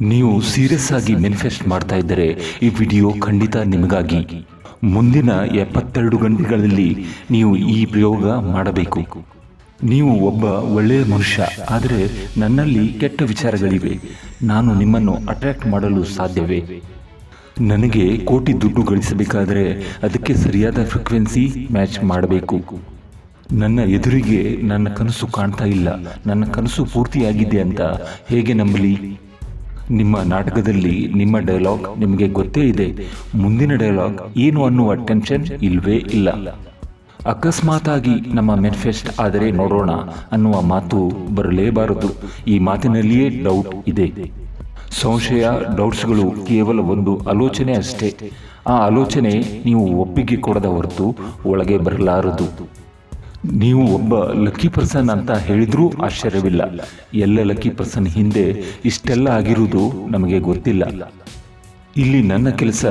ನೀವು ಸೀರಿಯಸ್ ಆಗಿ ಮೆನಿಫೆಸ್ಟ್ ಮಾಡ್ತಾ ಇದ್ದರೆ ಈ ವಿಡಿಯೋ ಖಂಡಿತ ನಿಮಗಾಗಿ. ಮುಂದಿನ ಎಪ್ಪತ್ತೆರಡು ಗಂಟೆಗಳಲ್ಲಿ ನೀವು ಈ ಪ್ರಯೋಗ ಮಾಡಬೇಕು. ನೀವು ಒಬ್ಬ ಒಳ್ಳೆಯ ಮನುಷ್ಯ, ಆದರೆ ನನ್ನಲ್ಲಿ ಕೆಟ್ಟ ವಿಚಾರಗಳಿವೆ. ನಾನು ನಿಮ್ಮನ್ನು ಅಟ್ರಾಕ್ಟ್ ಮಾಡಲು ಸಾಧ್ಯವೇ? ನನಗೆ ಕೋಟಿ ದುಡ್ಡು ಗಳಿಸಬೇಕಾದರೆ ಅದಕ್ಕೆ ಸರಿಯಾದ ಫ್ರೀಕ್ವೆನ್ಸಿ ಮ್ಯಾಚ್ ಮಾಡಬೇಕು. ನನ್ನ ಎದುರಿಗೆ ನನ್ನ ಕನಸು ಕಾಣ್ತಾ ಇಲ್ಲ. ನನ್ನ ಕನಸು ಪೂರ್ತಿಯಾಗಿದೆ ಅಂತ ಹೇಗೆ ನಂಬಲಿ? ನಿಮ್ಮ ನಾಟಕದಲ್ಲಿ ನಿಮ್ಮ ಡೈಲಾಗ್ ನಿಮಗೆ ಗೊತ್ತೇ ಇದೆ. ಮುಂದಿನ ಡೈಲಾಗ್ ಏನು ಅನ್ನುವ ಟೆನ್ಷನ್ ಇಲ್ವೇ ಇಲ್ಲ. ಅಕಸ್ಮಾತಾಗಿ ನಮ್ಮ ಮೆನಿಫೆಸ್ಟ್ ಆದರೆ ನೋಡೋಣ ಅನ್ನುವ ಮಾತು ಬರಲೇಬಾರದು. ಈ ಮಾತಿನಲ್ಲಿಯೇ ಡೌಟ್ ಇದೆ. ಸಂಶಯ ಡೌಟ್ಸ್ಗಳು ಕೇವಲ ಒಂದು ಆಲೋಚನೆ ಅಷ್ಟೇ. ಆ ಆಲೋಚನೆ ನೀವು ಒಪ್ಪಿಗೆ ಕೊಡದ ಹೊರತು ಒಳಗೆ ಬರಲಾರದು. ನೀವು ಒಬ್ಬ ಲಕ್ಕಿ ಪರ್ಸನ್ ಅಂತ ಹೇಳಿದ್ರೂ ಆಶ್ಚರ್ಯವಿಲ್ಲ. ಎಲ್ಲ ಲಕ್ಕಿ ಪರ್ಸನ್ ಹಿಂದೆ ಇಷ್ಟೆಲ್ಲ ಆಗಿರುವುದು ನಮಗೆ ಗೊತ್ತಿಲ್ಲ. ಇಲ್ಲಿ ನನ್ನ ಕೆಲಸ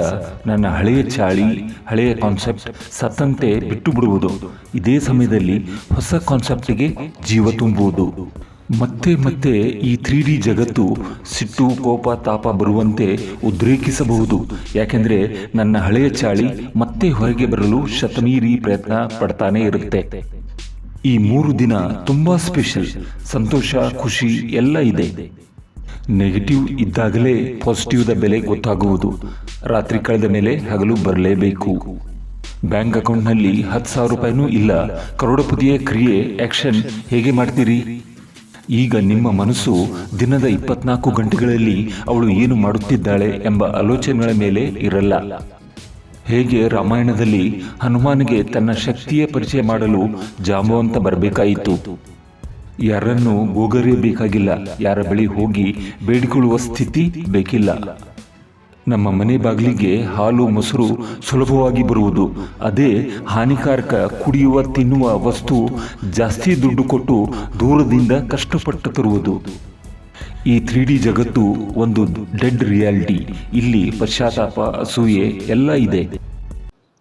ನನ್ನ ಹಳೆಯ ಚಾಳಿ, ಹಳೆಯ ಕಾನ್ಸೆಪ್ಟ್ ಸತ್ತಂತೆ ಬಿಟ್ಟು ಬಿಡುವುದು. ಇದೇ ಸಮಯದಲ್ಲಿ ಹೊಸ ಕಾನ್ಸೆಪ್ಟ್ಗೆ ಜೀವ ತುಂಬುವುದು. ಮತ್ತೆ ಮತ್ತೆ ಈ ತ್ರೀ ಡಿ ಜಗತ್ತು ಸಿಟ್ಟು, ಕೋಪ, ತಾಪ ಬರುವಂತೆ ಉದ್ರೇಕಿಸಬಹುದು. ಯಾಕೆಂದರೆ ನನ್ನ ಹಳೆಯ ಚಾಳಿ ಮತ್ತೆ ಹೊರಗೆ ಬರಲು ಶತಮೀರಿ ಪ್ರಯತ್ನ ಪಡ್ತಾನೆ ಇರುತ್ತೆ. ಈ ಮೂರು ದಿನ ತುಂಬಾ ಸ್ಪೆಷಲ್ ಸಂತೋಷ, ಖುಷಿ ಎಲ್ಲ ಇದೆ. ನೆಗೆಟಿವ್ ಇದ್ದಾಗಲೇ ಪಾಸಿಟಿವ್ದ ಬೆಲೆ ಗೊತ್ತಾಗುವುದು. ರಾತ್ರಿ ಕಳೆದ ಮೇಲೆ ಹಗಲು ಬರಲೇಬೇಕು. ಬ್ಯಾಂಕ್ ಅಕೌಂಟ್ನಲ್ಲಿ ಹತ್ತು ಸಾವಿರ ರೂಪಾಯಿನೂ ಇಲ್ಲ. ಕರೋಡಪತಿಯ ಕ್ರಿಯೆ ಆಕ್ಷನ್ ಹೇಗೆ ಮಾಡ್ತೀರಿ? ಈಗ ನಿಮ್ಮ ಮನಸ್ಸು ದಿನದ ಇಪ್ಪತ್ನಾಲ್ಕು ಗಂಟೆಗಳಲ್ಲಿ ಅವಳು ಏನು ಮಾಡುತ್ತಿದ್ದಾಳೆ ಎಂಬ ಆಲೋಚನೆಗಳ ಮೇಲೆ ಇರಲ್ಲ. ಹೇಗೆ ರಾಮಾಯಣದಲ್ಲಿ ಹನುಮಾನಿಗೆ ತನ್ನ ಶಕ್ತಿಯ ಪರಿಚಯ ಮಾಡಲು ಜಾಂಬವಂತ ಬರಬೇಕಾಯಿತು? ಯಾರನ್ನು ಗೋಗರಿಯಬೇಕಾಗಿಲ್ಲ. ಯಾರ ಬಳಿ ಹೋಗಿ ಬೇಡಿಕೊಳ್ಳುವ ಸ್ಥಿತಿ ಬೇಕಿಲ್ಲ. ನಮ್ಮ ಮನೆ ಬಾಗಿಲಿಗೆ ಹಾಲು, ಮೊಸರು ಸುಲಭವಾಗಿ ಬರುವುದು. ಅದೇ ಹಾನಿಕಾರಕ ಕುಡಿಯುವ, ತಿನ್ನುವ ವಸ್ತು ಜಾಸ್ತಿ ದುಡ್ಡು ಕೊಟ್ಟು ದೂರದಿಂದ ಕಷ್ಟಪಟ್ಟು ತರುವುದು. ಈ ತ್ರೀ ಡಿ ಜಗತ್ತು ಒಂದು ಡೆಡ್ ರಿಯಾಲಿಟಿ. ಇಲ್ಲಿ ಪಶ್ಚಾತ್ತಾಪ, ಅಸೂಯೆ ಎಲ್ಲ ಇದೆ.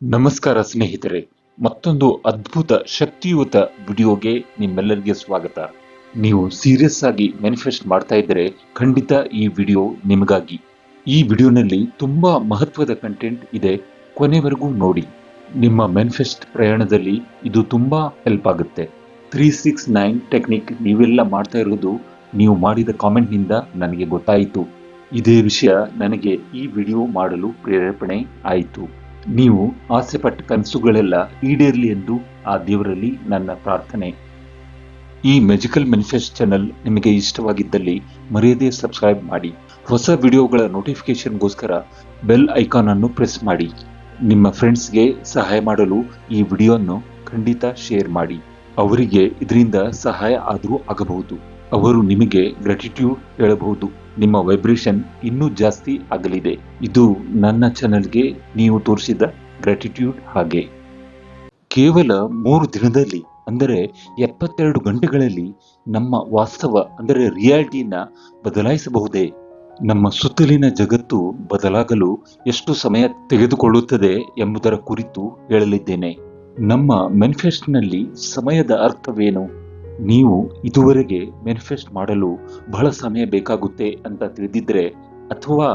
ನಮಸ್ಕಾರ ಸ್ನೇಹಿತರೆ. ಮತ್ತೊಂದು ಅದ್ಭುತ, ಶಕ್ತಿಯುತ ವಿಡಿಯೋಗೆ ನಿಮ್ಮೆಲ್ಲರಿಗೆ ಸ್ವಾಗತ. ನೀವು ಸೀರಿಯಸ್ ಆಗಿ ಮ್ಯಾನಿಫೆಸ್ಟ್ ಮಾಡ್ತಾ ಇದ್ದರೆ ಖಂಡಿತ ಈ ವಿಡಿಯೋ ನಿಮಗಾಗಿ. ಈ ವಿಡಿಯೋನಲ್ಲಿ ತುಂಬಾ ಮಹತ್ವದ ಕಂಟೆಂಟ್ ಇದೆ. ಕೊನೆವರೆಗೂ ನೋಡಿ. ನಿಮ್ಮ ಮ್ಯಾನಿಫೆಸ್ಟ್ ಪ್ರಯಾಣದಲ್ಲಿ ಇದು ತುಂಬಾ ಹೆಲ್ಪ್ ಆಗುತ್ತೆ. ತ್ರೀ ಸಿಕ್ಸ್ ನೈನ್ ಟೆಕ್ನಿಕ್ ನೀವೆಲ್ಲ ಮಾಡ್ತಾ ಇರೋದು ನೀವು ಮಾಡಿದ ಕಾಮೆಂಟ್ನಿಂದ ನನಗೆ ಗೊತ್ತಾಯಿತು. ಇದೇ ವಿಷಯ ನನಗೆ ಈ ವಿಡಿಯೋ ಮಾಡಲು ಪ್ರೇರೇಪಣೆ ಆಯಿತು. ನೀವು ಆಸೆಪಟ್ಟ ಕನಸುಗಳೆಲ್ಲ ಈಡೇರಲಿ ಎಂದು ಆ ದೇವರಲ್ಲಿ ನನ್ನ ಪ್ರಾರ್ಥನೆ. ಈ ಮ್ಯಾಜಿಕಲ್ ಮೆನಿಫೆಸ್ಟ್ ಚಾನಲ್ ನಿಮಗೆ ಇಷ್ಟವಾಗಿದ್ದಲ್ಲಿ ಮರೆಯದೇ ಸಬ್ಸ್ಕ್ರೈಬ್ ಮಾಡಿ. ಹೊಸ ವಿಡಿಯೋಗಳ ನೋಟಿಫಿಕೇಶನ್ಗೋಸ್ಕರ ಬೆಲ್ ಐಕಾನ್ ಅನ್ನು ಪ್ರೆಸ್ ಮಾಡಿ. ನಿಮ್ಮ ಫ್ರೆಂಡ್ಸ್ಗೆ ಸಹಾಯ ಮಾಡಲು ಈ ವಿಡಿಯೋವನ್ನು ಖಂಡಿತ ಶೇರ್ ಮಾಡಿ. ಅವರಿಗೆ ಇದರಿಂದ ಸಹಾಯ ಆದರೂ ಆಗಬಹುದು. ಅವರು ನಿಮಗೆ ಗ್ರಾಟಿಟ್ಯೂಡ್ ಹೇಳಬಹುದು. ನಿಮ್ಮ ವೈಬ್ರೇಷನ್ ಇನ್ನೂ ಜಾಸ್ತಿ ಆಗಲಿದೆ. ಇದು ನನ್ನ ಚಾನೆಲ್ಗೆ ನೀವು ತೋರಿಸಿದ ಗ್ರಾಟಿಟ್ಯೂಡ್ ಹಾಗೆ. ಕೇವಲ ಮೂರು ದಿನದಲ್ಲಿ, ಅಂದರೆ ಎಪ್ಪತ್ತೆರಡು ಗಂಟೆಗಳಲ್ಲಿ ನಮ್ಮ ವಾಸ್ತವ, ಅಂದರೆ ರಿಯಾಲಿಟಿನ ಬದಲಾಯಿಸಬಹುದೇ? ನಮ್ಮ ಸುತ್ತಲಿನ ಜಗತ್ತು ಬದಲಾಗಲು ಎಷ್ಟು ಸಮಯ ತೆಗೆದುಕೊಳ್ಳುತ್ತದೆ ಎಂಬುದರ ಕುರಿತು ಹೇಳಲಿದ್ದೇನೆ. ನಮ್ಮ ಮೆನಿಫೆಸ್ಟ್ನಲ್ಲಿ ಸಮಯದ ಅರ್ಥವೇನು? ನೀವು ಇದುವರೆಗೆ ಮೆನಿಫೆಸ್ಟ್ ಮಾಡಲು ಬಹಳ ಸಮಯ ಬೇಕಾಗುತ್ತೆ ಅಂತ ತಿಳಿದಿದ್ರೆ ಅಥವಾ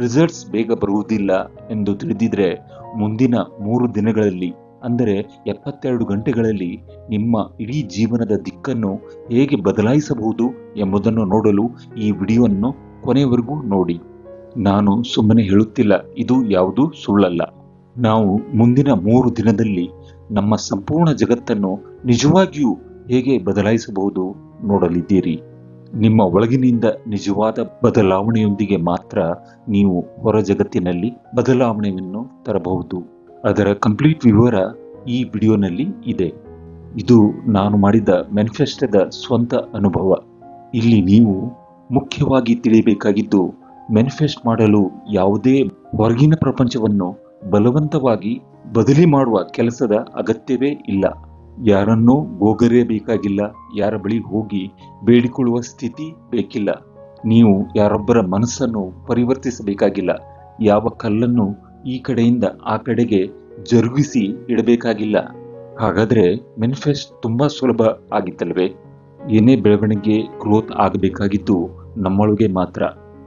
ರಿಸಲ್ಟ್ಸ್ ಬೇಗ ಬರುವುದಿಲ್ಲ ಎಂದು ತಿಳಿದಿದ್ರೆ ಮುಂದಿನ ಮೂರು ದಿನಗಳಲ್ಲಿ, ಅಂದರೆ ಎಪ್ಪತ್ತೆರಡು ಗಂಟೆಗಳಲ್ಲಿ ನಿಮ್ಮ ಇಡೀ ಜೀವನದ ದಿಕ್ಕನ್ನು ಹೇಗೆ ಬದಲಾಯಿಸಬಹುದು ಎಂಬುದನ್ನು ನೋಡಲು ಈ ವಿಡಿಯೋವನ್ನು ಕೊನೆವರೆಗೂ ನೋಡಿ. ನಾನು ಸುಮ್ಮನೆ ಹೇಳುತ್ತಿಲ್ಲ, ಇದು ಯಾವುದೂ ಸುಳ್ಳಲ್ಲ. ನಾವು ಮುಂದಿನ ಮೂರು ದಿನದಲ್ಲಿ ನಮ್ಮ ಸಂಪೂರ್ಣ ಜಗತ್ತನ್ನು ನಿಜವಾಗಿಯೂ ಹೇಗೆ ಬದಲಾಯಿಸಬಹುದು ನೋಡಲಿದ್ದೀರಿ? ನಿಮ್ಮ ಒಳಗಿನಿಂದ ನಿಜವಾದ ಬದಲಾವಣೆಯೊಂದಿಗೆ ಮಾತ್ರ ನೀವು ಹೊರ ಜಗತ್ತಿನಲ್ಲಿ ಬದಲಾವಣೆಯನ್ನು ತರಬಹುದು. ಅದರ ಕಂಪ್ಲೀಟ್ ವಿವರ ಈ ವಿಡಿಯೋನಲ್ಲಿ ಇದೆ. ಇದು ನಾನು ಮಾಡಿದ ಮ್ಯಾನಿಫೆಸ್ಟೋದ ಸ್ವಂತ ಅನುಭವ. ಇಲ್ಲಿ ನೀವು ಮುಖ್ಯವಾಗಿ ತಿಳಿಯಬೇಕಾಗಿದ್ದು, ಮ್ಯಾನಿಫೆಸ್ಟ್ ಮಾಡಲು ಯಾವುದೇ ಹೊರಗಿನ ಪ್ರಪಂಚವನ್ನು ಬಲವಂತವಾಗಿ ಬದಲಿ ಮಾಡುವ ಕೆಲಸದ ಅಗತ್ಯವೇ ಇಲ್ಲ. ಯಾರನ್ನೂ ಗೋಗರೆಯಬೇಕಾಗಿಲ್ಲ, ಯಾರ ಬಳಿ ಹೋಗಿ ಬೇಡಿಕೊಳ್ಳುವ ಸ್ಥಿತಿ ಬೇಕಿಲ್ಲ. ನೀವು ಯಾರೊಬ್ಬರ ಮನಸ್ಸನ್ನು ಪರಿವರ್ತಿಸಬೇಕಾಗಿಲ್ಲ, ಯಾವ ಕಲ್ಲನ್ನು ಈ ಕಡೆಯಿಂದ ಆ ಕಡೆಗೆ ಜರುಗಿಸಿ ಇಡಬೇಕಾಗಿಲ್ಲ. ಹಾಗಾದರೆ ಮೆನಿಫೆಸ್ಟ್ ತುಂಬ ಸುಲಭ ಆಗಿತ್ತಲ್ವೇ? ಏನೇ ಬೆಳವಣಿಗೆ ಗ್ರೋತ್ ಆಗಬೇಕಾಗಿದ್ದು ನಮ್ಮೊಳಗೆ ಮಾತ್ರ.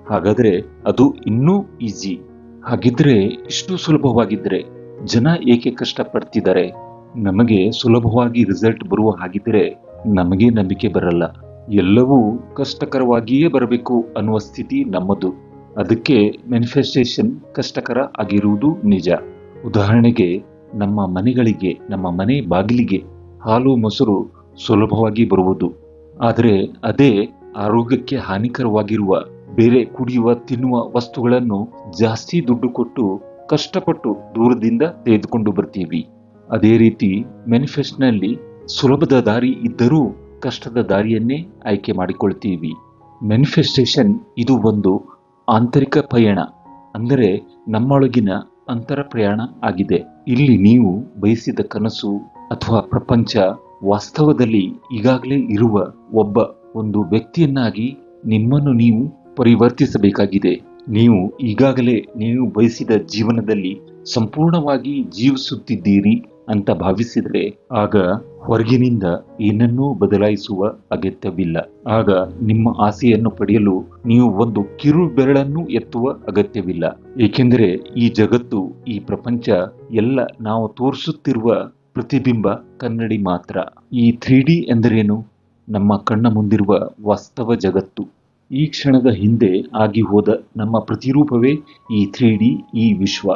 ಹಾಗಾದರೆ ಅದು ಇನ್ನೂ ಈಜಿ. ಹಾಗಿದ್ರೆ ಇಷ್ಟು ಸುಲಭವಾಗಿದ್ದರೆ ಜನ ಏಕೆ ಕಷ್ಟಪಡ್ತಿದ್ದಾರೆ? ನಮಗೆ ಸುಲಭವಾಗಿ ರಿಸಲ್ಟ್ ಬರುವ ಹಾಗಿದ್ದರೆ ನಮಗೆ ನಂಬಿಕೆ ಬರಲ್ಲ. ಎಲ್ಲವೂ ಕಷ್ಟಕರವಾಗಿಯೇ ಬರಬೇಕು ಅನ್ನುವ ಸ್ಥಿತಿ ನಮ್ಮದು. ಅದಕ್ಕೆ ಮ್ಯಾನಿಫೆಸ್ಟೇಷನ್ ಕಷ್ಟಕರ ಆಗಿರುವುದು ನಿಜ. ಉದಾಹರಣೆಗೆ ನಮ್ಮ ಮನೆಗಳಿಗೆ, ನಮ್ಮ ಮನೆ ಬಾಗಿಲಿಗೆ ಹಾಲು ಮೊಸರು ಸುಲಭವಾಗಿ ಬರುವುದು. ಆದರೆ ಅದೇ ಆರೋಗ್ಯಕ್ಕೆ ಹಾನಿಕರವಾಗಿರುವ, ಬೇರೆ ಕುಡಿಯುವ, ತಿನ್ನುವ ವಸ್ತುಗಳನ್ನು ಜಾಸ್ತಿ ದುಡ್ಡು ಕೊಟ್ಟು ಕಷ್ಟಪಟ್ಟು ದೂರದಿಂದ ತೆಗೆದುಕೊಂಡು ಬರ್ತೀವಿ. ಅದೇ ರೀತಿ ಮ್ಯಾನಿಫೆಸ್ಟ್ನಲ್ಲಿ ಸುಲಭದ ದಾರಿ ಇದ್ದರೂ ಕಷ್ಟದ ದಾರಿಯನ್ನೇ ಆಯ್ಕೆ ಮಾಡಿಕೊಳ್ತೀವಿ. ಮ್ಯಾನಿಫೆಸ್ಟೇಷನ್ ಇದು ಒಂದು ಆಂತರಿಕ ಪಯಣ, ಅಂದರೆ ನಮ್ಮೊಳಗಿನ ಅಂತರ ಪ್ರಯಾಣ ಆಗಿದೆ. ಇಲ್ಲಿ ನೀವು ಬಯಸಿದ ಕನಸು ಅಥವಾ ಪ್ರಪಂಚ ವಾಸ್ತವದಲ್ಲಿ ಈಗಾಗಲೇ ಇರುವ ಒಬ್ಬ ಒಂದು ವ್ಯಕ್ತಿಯನ್ನಾಗಿ ನಿಮ್ಮನ್ನು ನೀವು ಪರಿವರ್ತಿಸಬೇಕಾಗಿದೆ. ನೀವು ಈಗಾಗಲೇ ನೀವು ಬಯಸಿದ ಜೀವನದಲ್ಲಿ ಸಂಪೂರ್ಣವಾಗಿ ಜೀವಿಸುತ್ತಿದ್ದೀರಿ. ಅಂತ ಭಾವಿಸಿದರೆ ಆಗ ಹೊರಗಿನಿಂದ ಏನನ್ನೂ ಬದಲಾಯಿಸುವ ಅಗತ್ಯವಿಲ್ಲ. ಆಗ ನಿಮ್ಮ ಆಸೆಯನ್ನು ಪಡೆಯಲು ನೀವು ಒಂದು ಕಿರು ಬೆರಳನ್ನು ಎತ್ತುವ ಅಗತ್ಯವಿಲ್ಲ. ಏಕೆಂದರೆ ಈ ಜಗತ್ತು, ಈ ಪ್ರಪಂಚ ಎಲ್ಲ ನಾವು ತೋರಿಸುತ್ತಿರುವ ಪ್ರತಿಬಿಂಬ ಕನ್ನಡಿ ಮಾತ್ರ. ಈ ಥ್ರೀ ಡಿ ಎಂದರೇನು? ನಮ್ಮ ಕಣ್ಣ ಮುಂದಿರುವ ವಾಸ್ತವ ಜಗತ್ತು. ಈ ಕ್ಷಣದ ಹಿಂದೆ ಆಗಿ ಹೋದ ನಮ್ಮ ಪ್ರತಿರೂಪವೇ ಈ ಥ್ರೀ ಡಿ ಈ ವಿಶ್ವ.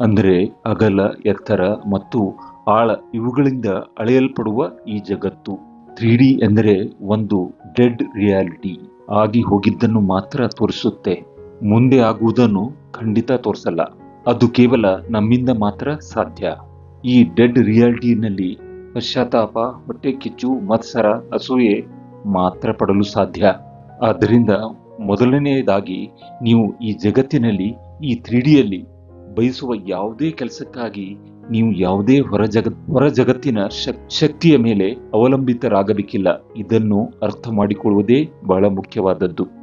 ಅಂದರೆ ಅಗಲ, ಎತ್ತರ ಮತ್ತು ಆಳ ಇವುಗಳಿಂದ ಅಳೆಯಲ್ಪಡುವ ಈ ಜಗತ್ತು. ತ್ರೀ ಡಿ ಎಂದರೆ ಒಂದು ಡೆಡ್ ರಿಯಾಲಿಟಿ. ಆಗಿ ಹೋಗಿದ್ದನ್ನು ಮಾತ್ರ ತೋರಿಸುತ್ತೆ. ಮುಂದೆ ಆಗುವುದನ್ನು ಖಂಡಿತ ತೋರಿಸಲ್ಲ. ಅದು ಕೇವಲ ನಮ್ಮಿಂದ ಮಾತ್ರ ಸಾಧ್ಯ. ಈ ಡೆಡ್ ರಿಯಾಲಿಟಿನಲ್ಲಿ ಪಶ್ಚಾತ್ತಾಪ, ಹೊಟ್ಟೆ ಕಿಚ್ಚು, ಮತ್ಸರ, ಅಸೂಯೆ ಮಾತ್ರ ಪಡಲು ಸಾಧ್ಯ. ಆದ್ದರಿಂದ ಮೊದಲನೆಯದಾಗಿ ನೀವು ಈ ಜಗತ್ತಿನಲ್ಲಿ ಈ ತ್ರೀ ಡಿಯಲ್ಲಿ ಬಯಸುವ ಯಾವುದೇ ಕೆಲಸಕ್ಕಾಗಿ ನೀವು ಯಾವುದೇ ಹೊರ ಜಗತ್, ಹೊರ ಜಗತ್ತಿನ ಶಕ್- ಶಕ್ತಿಯ ಮೇಲೆ ಅವಲಂಬಿತರಾಗಬೇಕಿಲ್ಲ. ಇದನ್ನು ಅರ್ಥ ಮಾಡಿಕೊಳ್ಳುವುದೇ ಬಹಳ ಮುಖ್ಯವಾದದ್ದು.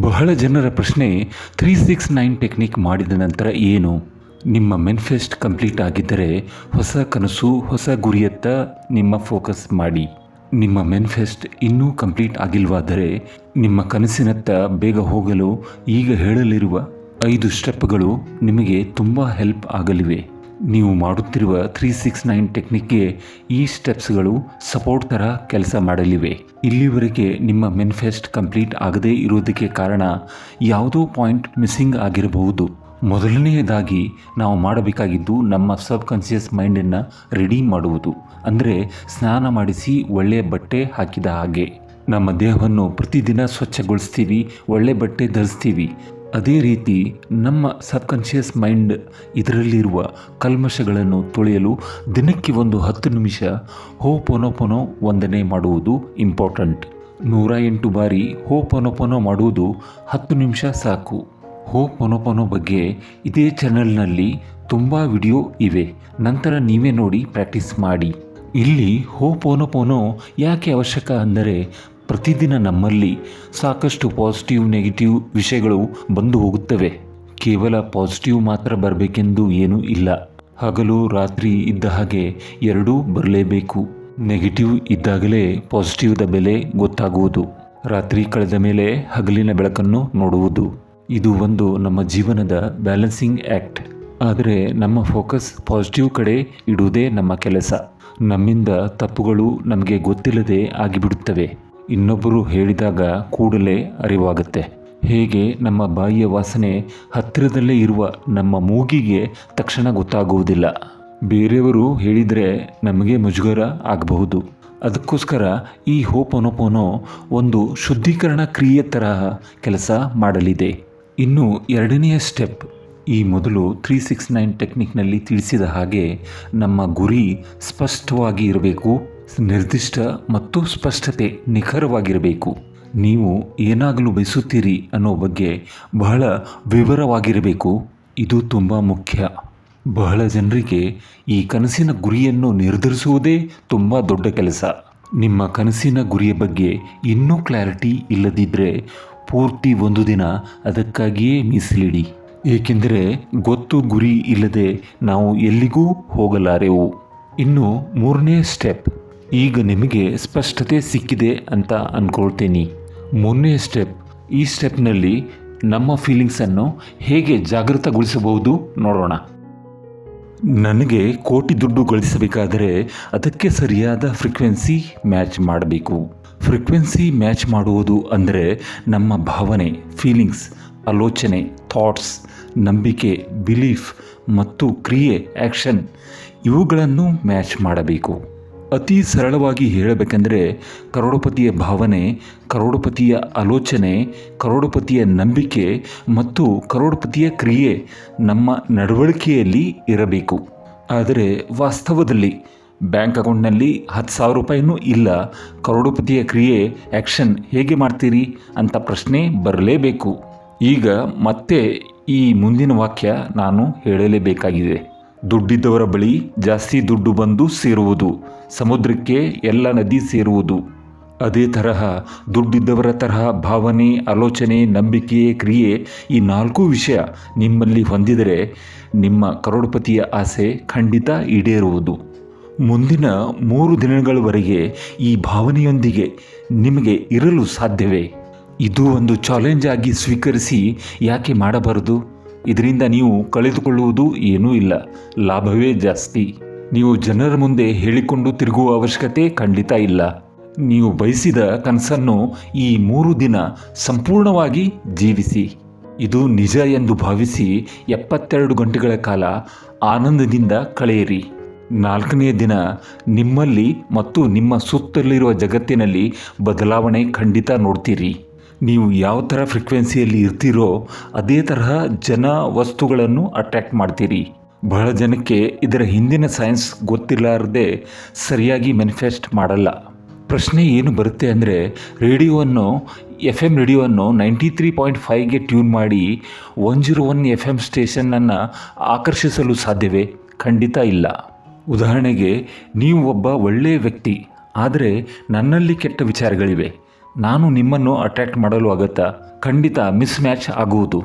ಬಹಳ ಜನರ ಪ್ರಶ್ನೆ ತ್ರೀ ಸಿಕ್ಸ್ ನೈನ್ ಟೆಕ್ನಿಕ್ ಮಾಡಿದ ನಂತರ ಏನು? ನಿಮ್ಮ ಮೆನ್ಫೆಸ್ಟ್ ಕಂಪ್ಲೀಟ್ ಆಗಿದ್ದರೆ ಹೊಸ ಕನಸು, ಹೊಸ ಗುರಿಯತ್ತ ನಿಮ್ಮ ಫೋಕಸ್ ಮಾಡಿ. ನಿಮ್ಮ ಮೆನ್ಫೆಸ್ಟ್ ಇನ್ನೂ ಕಂಪ್ಲೀಟ್ ಆಗಿಲ್ವಾದರೆ ನಿಮ್ಮ ಕನಸಿನತ್ತ ಬೇಗ ಹೋಗಲು ಈಗ ಹೇಳಲಿರುವ ಐದು ಸ್ಟೆಪ್ಗಳು ನಿಮಗೆ ತುಂಬ ಹೆಲ್ಪ್ ಆಗಲಿವೆ. ನೀವು ಮಾಡುತ್ತಿರುವ ತ್ರೀ ಸಿಕ್ಸ್ ನೈನ್ ಟೆಕ್ನಿಕ್ಗೆ ಈ ಸ್ಟೆಪ್ಸ್ಗಳು ಸಪೋರ್ಟ್ ಥರ ಕೆಲಸ ಮಾಡಲಿವೆ. ಇಲ್ಲಿವರೆಗೆ ನಿಮ್ಮ ಮೆನ್ಫೆಸ್ಟ್ ಕಂಪ್ಲೀಟ್ ಆಗದೇ ಇರೋದಕ್ಕೆ ಕಾರಣ ಯಾವುದೋ ಪಾಯಿಂಟ್ ಮಿಸ್ಸಿಂಗ್ ಆಗಿರಬಹುದು. ಮೊದಲನೆಯದಾಗಿ ನಾವು ಮಾಡಬೇಕಾಗಿದ್ದು ನಮ್ಮ ಸಬ್ ಕಾನ್ಷಿಯಸ್ ಮೈಂಡನ್ನು ರೆಡಿ ಮಾಡುವುದು. ಅಂದರೆ ಸ್ನಾನ ಮಾಡಿಸಿ ಒಳ್ಳೆಯ ಬಟ್ಟೆ ಹಾಕಿದ ಹಾಗೆ. ನಮ್ಮ ದೇಹವನ್ನು ಪ್ರತಿದಿನ ಸ್ವಚ್ಛಗೊಳಿಸ್ತೀವಿ, ಒಳ್ಳೆ ಬಟ್ಟೆ ಧರಿಸ್ತೀವಿ. ಅದೇ ರೀತಿ ನಮ್ಮ ಸಬ್ಕಾನ್ಷಿಯಸ್ ಮೈಂಡ್ ಇದರಲ್ಲಿರುವ ಕಲ್ಮಶಗಳನ್ನು ತೊಳೆಯಲು ದಿನಕ್ಕೆ ಒಂದು ಹತ್ತು ನಿಮಿಷ ಹೋ ಪೊನೊಪೊನೊ ವಂದನೆ ಮಾಡುವುದು ಇಂಪಾರ್ಟೆಂಟ್. ನೂರ ಎಂಟು ಬಾರಿ ಹೋ ಪೊನೊಪೊನೊ ಮಾಡುವುದು ಹತ್ತು ನಿಮಿಷ ಸಾಕು. ಹೋ ಪೊನೊಪೊನೊ ಬಗ್ಗೆ ಇದೇ ಚಾನಲ್ನಲ್ಲಿ ತುಂಬ ವಿಡಿಯೋ ಇವೆ. ನಂತರ ನೀವೇ ನೋಡಿ ಪ್ರಾಕ್ಟೀಸ್ ಮಾಡಿ. ಇಲ್ಲಿ ಹೋ ಪೋನೋಪೋನೋ ಯಾಕೆ ಅವಶ್ಯಕ ಅಂದರೆ ಪ್ರತಿದಿನ ನಮ್ಮಲ್ಲಿ ಸಾಕಷ್ಟು ಪಾಸಿಟಿವ್, ನೆಗೆಟಿವ್ ವಿಷಯಗಳು ಬಂದು ಹೋಗುತ್ತವೆ. ಕೇವಲ ಪಾಸಿಟಿವ್ ಮಾತ್ರ ಬರಬೇಕೆಂದು ಏನೂ ಇಲ್ಲ. ಹಗಲು ರಾತ್ರಿ ಇದ್ದ ಹಾಗೆ ಎರಡೂ ಬರಲೇಬೇಕು. ನೆಗೆಟಿವ್ ಇದ್ದಾಗಲೇ ಪಾಸಿಟಿವ್ದ ಬೆಲೆ ಗೊತ್ತಾಗುವುದು. ರಾತ್ರಿ ಕಳೆದ ಮೇಲೆ ಹಗಲಿನ ಬೆಳಕನ್ನು ನೋಡುವುದು. ಇದು ಒಂದು ನಮ್ಮ ಜೀವನದ ಬ್ಯಾಲೆನ್ಸಿಂಗ್ ಆ್ಯಕ್ಟ್ ಆದರೆ ನಮ್ಮ ಫೋಕಸ್ ಪಾಸಿಟಿವ್ ಕಡೆ ಇಡುವುದೇ ನಮ್ಮ ಕೆಲಸ. ನಮ್ಮಿಂದ ತಪ್ಪುಗಳು ನಮಗೆ ಗೊತ್ತಿಲ್ಲದೆ ಆಗಿಬಿಡುತ್ತವೆ. ಇನ್ನೊಬ್ಬರು ಹೇಳಿದಾಗ ಕೂಡಲೇ ಅರಿವಾಗುತ್ತೆ. ಹೇಗೆ ನಮ್ಮ ಬಾಯಿಯ ವಾಸನೆ ಹತ್ತಿರದಲ್ಲೇ ಇರುವ ನಮ್ಮ ಮೂಗಿಗೆ ತಕ್ಷಣ ಗೊತ್ತಾಗುವುದಿಲ್ಲ. ಬೇರೆಯವರು ಹೇಳಿದರೆ ನಮಗೆ ಮುಜುಗರ ಆಗಬಹುದು. ಅದಕ್ಕೋಸ್ಕರ ಈ ಹೋಪೊನೊಪೊನೊ ಒಂದು ಶುದ್ಧೀಕರಣ ಕ್ರಿಯೆ ತರಹ ಕೆಲಸ ಮಾಡಲಿದೆ. ಇನ್ನು ಎರಡನೆಯ ಸ್ಟೆಪ್ ಈ ಮೊದಲು ತ್ರೀ ಸಿಕ್ಸ್ ನೈನ್ ಟೆಕ್ನಿಕ್ನಲ್ಲಿ ತಿಳಿಸಿದ ಹಾಗೆ ನಮ್ಮ ಗುರಿ ಸ್ಪಷ್ಟವಾಗಿ ಇರಬೇಕು. ನಿರ್ದಿಷ್ಟ ಮತ್ತು ಸ್ಪಷ್ಟತೆ ನಿಖರವಾಗಿರಬೇಕು. ನೀವು ಏನಾಗಲು ಬಯಸುತ್ತೀರಿ ಅನ್ನೋ ಬಗ್ಗೆ ಬಹಳ ವಿವರವಾಗಿರಬೇಕು. ಇದು ತುಂಬ ಮುಖ್ಯ. ಬಹಳ ಜನರಿಗೆ ಈ ಕನಸಿನ ಗುರಿಯನ್ನು ನಿರ್ಧರಿಸುವುದೇ ತುಂಬ ದೊಡ್ಡ ಕೆಲಸ. ನಿಮ್ಮ ಕನಸಿನ ಗುರಿಯ ಬಗ್ಗೆ ಇನ್ನೂ ಕ್ಲಾರಿಟಿ ಇಲ್ಲದಿದ್ದರೆ ಪೂರ್ತಿ ಒಂದು ದಿನ ಅದಕ್ಕಾಗಿಯೇ ಮೀಸಲಿಡಿ. ಏಕೆಂದರೆ ಗೊತ್ತು ಗುರಿ ಇಲ್ಲದೆ ನಾವು ಎಲ್ಲಿಗೂ ಹೋಗಲಾರೆವು. ಇನ್ನು ಮೂರನೇ ಸ್ಟೆಪ್. ಈಗ ನಿಮಗೆ ಸ್ಪಷ್ಟತೆ ಸಿಕ್ಕಿದೆ ಅಂತ ಅಂದ್ಕೊಳ್ತೀನಿ ಮೂರನೇ ಸ್ಟೆಪ್ ಈ ಸ್ಟೆಪ್ನಲ್ಲಿ ನಮ್ಮ ಫೀಲಿಂಗ್ಸನ್ನು ಹೇಗೆ ಜಾಗೃತಗೊಳಿಸಬಹುದು ನೋಡೋಣ. ನನಗೆ ಕೋಟಿ ದುಡ್ಡು ಗಳಿಸಬೇಕಾದರೆ ಅದಕ್ಕೆ ಸರಿಯಾದ ಫ್ರೀಕ್ವೆನ್ಸಿ ಮ್ಯಾಚ್ ಮಾಡಬೇಕು. ಫ್ರೀಕ್ವೆನ್ಸಿ ಮ್ಯಾಚ್ ಮಾಡುವುದು ಅಂದರೆ ನಮ್ಮ ಭಾವನೆ ಫೀಲಿಂಗ್ಸ್ ಆಲೋಚನೆ ಥಾಟ್ಸ್ ನಂಬಿಕೆ ಬಿಲೀಫ್ ಮತ್ತು ಕ್ರಿಯೆ ಆ್ಯಕ್ಷನ್ ಇವುಗಳನ್ನು ಮ್ಯಾಚ್ ಮಾಡಬೇಕು. ಅತಿ ಸರಳವಾಗಿ ಹೇಳಬೇಕೆಂದರೆ ಕರೋಡಪತಿಯ ಭಾವನೆ, ಕರೋಡಪತಿಯ ಆಲೋಚನೆ, ಕರೋಡಪತಿಯ ನಂಬಿಕೆ ಮತ್ತು ಕರೋಡಪತಿಯ ಕ್ರಿಯೆ ನಮ್ಮ ನಡವಳಿಕೆಯಲ್ಲಿ ಇರಬೇಕು. ಆದರೆ ವಾಸ್ತವದಲ್ಲಿ ಬ್ಯಾಂಕ್ ಅಕೌಂಟ್ನಲ್ಲಿ ಹತ್ತು ಸಾವಿರ ರೂಪಾಯಿನೂ ಇಲ್ಲ. ಕರೋಡಪತಿಯ ಕ್ರಿಯೆ, ಆ್ಯಕ್ಷನ್ ಹೇಗೆ ಮಾಡ್ತೀರಿ ಅಂತ ಪ್ರಶ್ನೆ ಬರಲೇಬೇಕು. ಈಗ ಮತ್ತೆ ಈ ಮುಂದಿನ ವಾಕ್ಯ ನಾನು ಹೇಳಲೇಬೇಕಾಗಿದೆ. ದುಡ್ಡಿದ್ದವರ ಬಳಿ ಜಾಸ್ತಿ ದುಡ್ಡು ಬಂದು ಸೇರುವುದು, ಸಮುದ್ರಕ್ಕೆ ಎಲ್ಲ ನದಿ ಸೇರುವುದು. ಅದೇ ತರಹ ದುಡ್ಡಿದ್ದವರ ತರಹ ಭಾವನೆ, ಆಲೋಚನೆ, ನಂಬಿಕೆ, ಕ್ರಿಯೆ ಈ ನಾಲ್ಕು ವಿಷಯ ನಿಮ್ಮಲ್ಲಿ ಹೊಂದಿದರೆ ನಿಮ್ಮ ಕರೋಡಪತಿಯ ಆಸೆ ಖಂಡಿತ ಈಡೇರುವುದು. ಮುಂದಿನ ಮೂರು ದಿನಗಳವರೆಗೆ ಈ ಭಾವನೆಯೊಂದಿಗೆ ನಿಮಗೆ ಇರಲು ಸಾಧ್ಯವೇ? ಇದು ಒಂದು ಚಾಲೆಂಜ್ ಆಗಿ ಸ್ವೀಕರಿಸಿ ಯಾಕೆ ಮಾಡಬಾರದು? ಇದರಿಂದ ನೀವು ಕಳೆದುಕೊಳ್ಳುವುದು ಏನೂ ಇಲ್ಲ. ಲಾಭವೇ ಜಾಸ್ತಿ. ನೀವು ಜನರ ಮುಂದೆ ಹೇಳಿಕೊಂಡು ತಿರುಗುವ ಅವಶ್ಯಕತೆ ಖಂಡಿತ ಇಲ್ಲ. ನೀವು ಬಯಸಿದ ಕನಸನ್ನು ಈ ಮೂರು ದಿನ ಸಂಪೂರ್ಣವಾಗಿ ಜೀವಿಸಿ. ಇದು ನಿಜ ಎಂದು ಭಾವಿಸಿ ಎಪ್ಪತ್ತೆರಡು ಗಂಟೆಗಳ ಕಾಲ ಆನಂದದಿಂದ ಕಳೆಯಿರಿ. ನಾಲ್ಕನೇ ದಿನ ನಿಮ್ಮಲ್ಲಿ ಮತ್ತು ನಿಮ್ಮ ಸುತ್ತಲಿರುವ ಜಗತ್ತಿನಲ್ಲಿ ಬದಲಾವಣೆ ಖಂಡಿತ ನೋಡ್ತೀರಿ. ನೀವು ಯಾವ ಥರ ಫ್ರೀಕ್ವೆನ್ಸಿಯಲ್ಲಿ ಇರ್ತೀರೋ ಅದೇ ತರಹ ಜನ ವಸ್ತುಗಳನ್ನು ಅಟ್ರ್ಯಾಕ್ಟ್ ಮಾಡ್ತೀರಿ. ಬಹಳ ಜನಕ್ಕೆ ಇದರ ಹಿಂದಿನ ಸೈನ್ಸ್ ಗೊತ್ತಿರಲಾರದೆ ಸರಿಯಾಗಿ ಮ್ಯಾನಿಫೆಸ್ಟ್ ಮಾಡಲ್ಲ. ಪ್ರಶ್ನೆ ಏನು ಬರುತ್ತೆ ಅಂದರೆ ರೇಡಿಯೋವನ್ನು ಎಫ್ ಎಂ ರೇಡಿಯೋವನ್ನು ನೈಂಟಿ ತ್ರೀ ಪಾಯಿಂಟ್ ಫೈವ್ಗೆ ಟ್ಯೂನ್ ಮಾಡಿ one zero one F M ಸ್ಟೇಷನನ್ನು ಆಕರ್ಷಿಸಲು ಸಾಧ್ಯವೇ? ಖಂಡಿತ ಇಲ್ಲ. ಉದಾಹರಣೆಗೆ, ನೀವು ಒಬ್ಬ ಒಳ್ಳೆಯ ವ್ಯಕ್ತಿ, ಆದರೆ ನನ್ನಲ್ಲಿ ಕೆಟ್ಟ ವಿಚಾರಗಳಿವೆ. ನಾನು ನಿಮ್ಮನ್ನು ಅಟ್ರ್ಯಾಕ್ಟ್ ಮಾಡಲು ಆಗುತ್ತಾ. ಖಂಡಿತ ಮಿಸ್ ಮ್ಯಾಚ್ ಆಗುವುದು.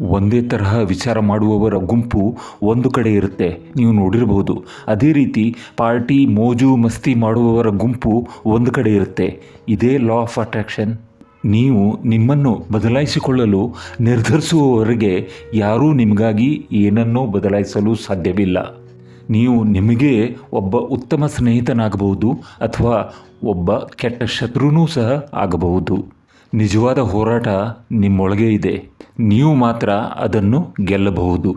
ಒಂದೇ ತರಹ ವಿಚಾರ ಮಾಡುವವರ ಗುಂಪು ಒಂದು ಕಡೆ ಇರುತ್ತೆ. ನೀವು ನೋಡಿರಬಹುದು. ಅದೇ ರೀತಿ ಪಾರ್ಟಿ, ಮೋಜು, ಮಸ್ತಿ ಮಾಡುವವರ ಗುಂಪು ಒಂದು ಕಡೆ ಇರುತ್ತೆ. ಇದೇ ಲಾ ಆಫ್ ಅಟ್ರಾಕ್ಷನ್ ನೀವು ನಿಮ್ಮನ್ನು ಬದಲಾಯಿಸಿಕೊಳ್ಳಲು ನಿರ್ಧರಿಸುವವರೆಗೆ ಯಾರೂ ನಿಮಗಾಗಿ ಏನನ್ನೂ ಬದಲಾಯಿಸಲು ಸಾಧ್ಯವಿಲ್ಲ. ನೀವು ನಿಮಗೆ ಒಬ್ಬ ಉತ್ತಮ ಸ್ನೇಹಿತನಾಗಬಹುದು ಅಥವಾ ಒಬ್ಬ ಕೆಟ್ಟ ಶತ್ರುನೂ ಸಹ ಆಗಬಹುದು. ನಿಜವಾದ ಹೋರಾಟ ನಿಮ್ಮೊಳಗೆ ಇದೆ. ನೀವು ಮಾತ್ರ ಅದನ್ನು ಗೆಲ್ಲಬಹುದು.